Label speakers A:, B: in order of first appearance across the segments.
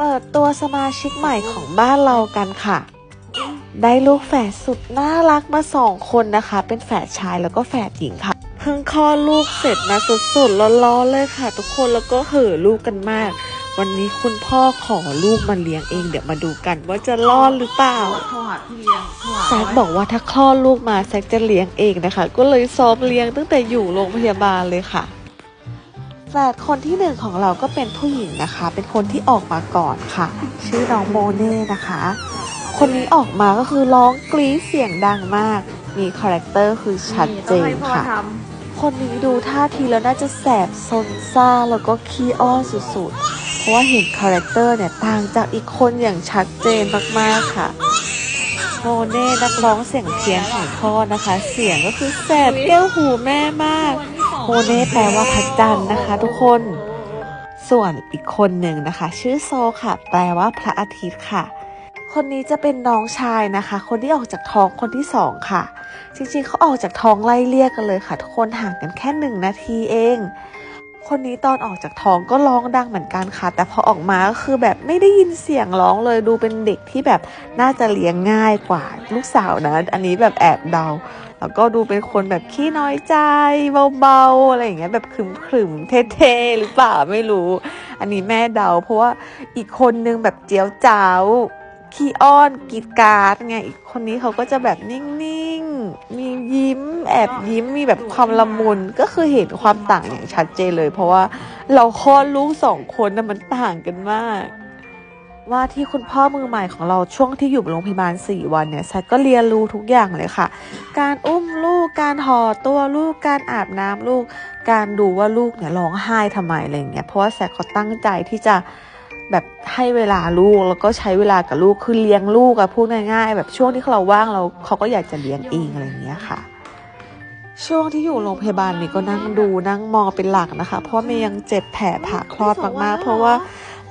A: ปิดตัวสมาชิกใหม่ของบ้านเรากันค่ะ ได้ลูกแฝดสุดน่ารักมาสองคนนะคะ เป็นแฝดชายแล้วก็แฝดหญิงค่ะ เพิ่งคลอดลูกเสร็จนะสดๆร้อนๆเลยค่ะ ทุกคนแล้วก็เห่อลูกกันมาก วันนี้คุณพ่อขอลูกมาเลี้ยงเองเดี๋ยวมาดูกันว่าจะรอดหรือเปล่า
B: โทรหาพี่เลี้ยงโทรหา
A: แซกบอกว่าถ้าคลอดลูกมาแซกจะเลี้ยงเองนะคะ ก็เลยซ้อมเลี้ยงตั้งแต่อยู่โรงพยาบาลเลยค่ะ แฝดคนที่หนึ่งของเราก็เป็นผู้หญิงนะคะ เป็นคนที่ออกมาก่อนค่ะ ชื่อน้องโมเน่นะคะ คนนี้ออกมาก็คือร้องกรี๊ดเสียงดังมาก มีคาแรคเตอร์คือชัดเจนค่ะ คนนี้ดูท่าทีแล้วน่าจะแสบซนซ่าแล้วก็ขี้อ้อนสุดๆ เพราะว่าเห็นคาแรคเตอร์เนี่ยต่างจากอีกคนอย่างชัดเจนมากๆค่ะโมเน่นักร้องเสียงเพี้ยนของพ่อนะคะ เสียงก็คือแสบแก้วหูแม่มาก โมเน่แปลว่าพระจันทร์นะคะ ทุกคน ส่วนอีกคนหนึ่งนะคะ ชื่อโซค่ะ แปลว่าพระอาทิตย์ค่ะ คนนี้จะเป็นน้องชายนะคะ คนที่ออกจากท้องคนที่สองค่ะ จริงๆเขาออกจากท้องไล่เรียกกันเลยค่ะ ทุกคนห่างกันแค่หนึ่งนาทีเองคนนี้ตอนออกจากท้องก็ร้องดังเหมือนกันค่ะ แต่พอออกมาก็คือแบบไม่ได้ยินเสียงร้องเลยดูเป็นเด็กที่แบบน่าจะเลี้ยงง่ายกว่าลูกสาวนะ อันนี้แบบแอบเดา แล้วก็ดูเป็นคนแบบขี้น้อยใจเบาๆอะไรอย่างเงี้ยแบบขรึมๆเท่ๆหรือเปล่าไม่รู้ อันนี้แม่เดา เพราะว่าอีกคนนึงแบบเจียวจ้าวขี้อ้อนกีดการ์ดไงอีกคนนี้เขาก็จะแบบนิ่งๆ มียิ้ม แอบยิ้มมีแบบความละมุนก็คือเห็นความต่างอย่างชัดเจนเลย เพราะว่าเราคลอดลูกสองคนนะมันต่างกันมาก ว่าที่คุณพ่อมือใหม่ของเราช่วงที่อยู่โรงพยาบาล 4 วันเนี่ยแซกก็เรียนรู้ทุกอย่างเลยค่ะ การอุ้มลูก การห่อตัวลูก การอาบน้ำลูก การดูว่าลูกเนี่ยร้องไห้ทำไมอะไรเงี้ย เพราะว่าแซกเขาตั้งใจที่จะแบบให้เวลาลูกแล้วก็ใช้เวลากับลูกคือเลี้ยงลูกอะพูดง่ายๆ แบบช่วงที่เราว่างเราเขาก็อยากจะเลี้ยงเองอะไรเงี้ยค่ะ ช่วงที่อยู่โรงพยาบาลนี่ก็นั่งดูนั่งมองเป็นหลักนะคะ เพราะเมย์ยังเจ็บแผลผ่าคลอดมากๆ เพราะว่า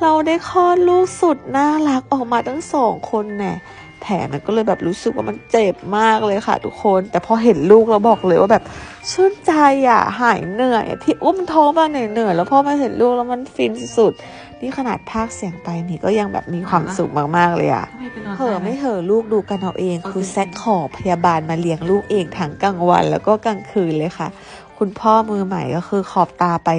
A: เราได้คลอดลูกสุดน่ารักออกมาทั้งสองคนแน่แผลมันก็เลยแบบรู้สึกว่ามันเจ็บมากเลยค่ะ ทุกคน แต่พอเห็นลูกเราบอกเลยว่าแบบชื่นใจอะหายเหนื่อยอะที่อุ้มท้องมาเหนื่อยๆแล้วพอมาเห็นลูกแล้วมันฟินสุดๆนี่ขนาดพากย์เสียงไปนี่ก็ยังแบบมีความสุขมาก ๆ เลยอะำ
B: ให้ไปนอน
A: เหอะไม่เหอะลูกดูกันเอาเอง คือแซกขอพยาบาลมาเลี้ยงลูกเองทั้งกลางวันแล้วก็กลางคืนเลยค่ะ คุณพ่อมือใหม่ก็คือขอบตาไป